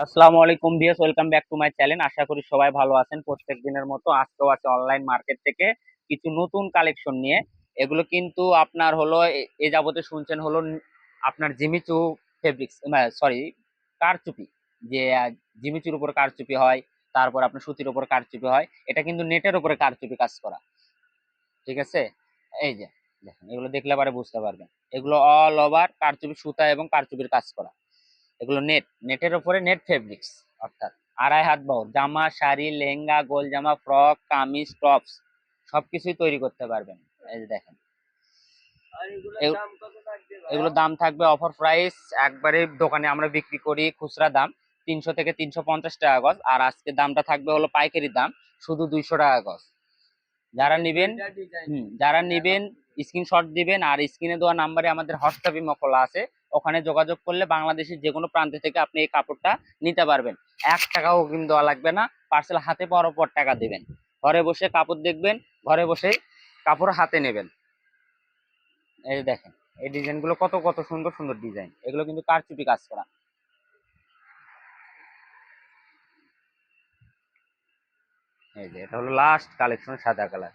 আসসালামু আলাইকুম viewers, welcome back to my channel. আশা করি সবাই ভালো আছেন। প্রত্যেক দিনের মতো আজকেও আছে অনলাইন মার্কেট থেকে কিছু নতুন কালেকশন নিয়ে। এগুলো কিন্তু আপনার হলো, এ যাবতে শুনছেন হলো আপনার জিমিচু ফেব্রিক্স সরি কারচুপি। যে জিমিচুর উপর কারচুপি হয়, তারপর আপনার সুতির উপর কারচুপি হয়, এটা কিন্তু নেটের উপরে কারচুপি কাজ করা। ঠিক আছে? এই যে, দেখেন, এগুলো দেখলে পরে বুঝতে পারবেন। এগুলো অল ওভার কারচুপি, সুতা এবং কারচুপির কাজ করা। এগুলো নেট নেটের উপরে নেট ফেব্রিক্স অর্থাৎ আড়াই হাত বহর জামা শাড়ি লেহেঙ্গা গোল জামা ফ্রক কামিজ টপস সবকিছুই তৈরি করতে পারবেন এই যে দেখেন। এগু- এগুলোর দাম থাকবে অফার প্রাইস একবারে দোকানে আমরা বিক্রি করি খুচরা দাম তিনশো থেকে তিনশো পঞ্চাশ টাকা গজ আর আজকে দামটা থাকবে হলো পাইকারি দাম শুধু দুইশো টাকা গজ। যারা নিবেন যারা নিবেন স্ক্রিনশট দিবেন আর স্ক্রিনে দেওয়া নাম্বারে আমাদের হোয়াটসঅ্যাপ খোলা আছে ওখানে যোগাযোগ করলে বাংলাদেশের যে কোনো প্রান্ত থেকে আপনি এই কাপড়টা নিতে পারবেন। এক টাকাও অগ্রিম দেওয়া লাগবে না। পার্সেল হাতে পাওয়ার পর টাকা দেবেন। ঘরে বসে কাপড় দেখবেন, ঘরে বসে কাপড় হাতে নেবেন। এই দেখেন, এই ডিজাইনগুলো কত কত সুন্দর সুন্দর ডিজাইন। এগুলো কিন্তু কারচুপি কাজ করা। এই যে, এটা হলো লাস্ট কালেকশন সাদা কালার